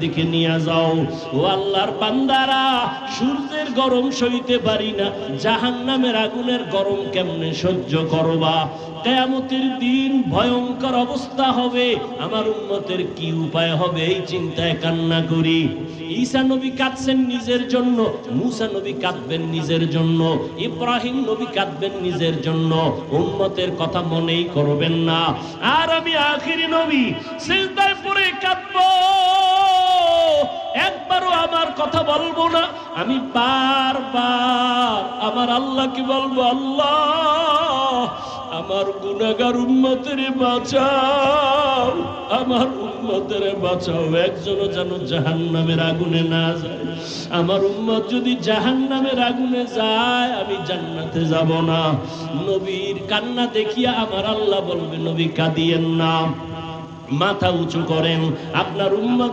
দিকে নিয়ে যাও। ও আল্লাহর সূর্যের গরম সইতে পারি না আগুনের গরম কেমনে সহ্য করবা? কেয়ামতের দিন ভয়ঙ্কর অবস্থা হবে, আমার উন্মতের কি উপায় হবে এই চিন্তায় কান্না করি। ঈসা নবী কাঁদছেন নিজের জন্য, মুসা নবী কাঁদবেন নিজের জন্য, ইব্রাহিম নবী কাঁদবেন নিজের জন্য, উম্মতের কথা মনেই করবেন না। আর আমি আখিরি নবী আমার কথা বলব না। আমি বারবার আমার আল্লাহকে বলব, আল্লাহ, আমার গুনাগার উম্মতের বাঁচাও, আমার বাঁচাও। একজনও যেন জাহান্নামের আগুনে না যায়। আমার যদি জাহান্নামের আগুনে যায়, আমি জান্নাতে যাব না। নবীর কান্না দেখিয়া আমার আল্লাহ বলবে, নবী কাঁদিয়েন না, মাথা উঁচু করেন। আপনার উম্মত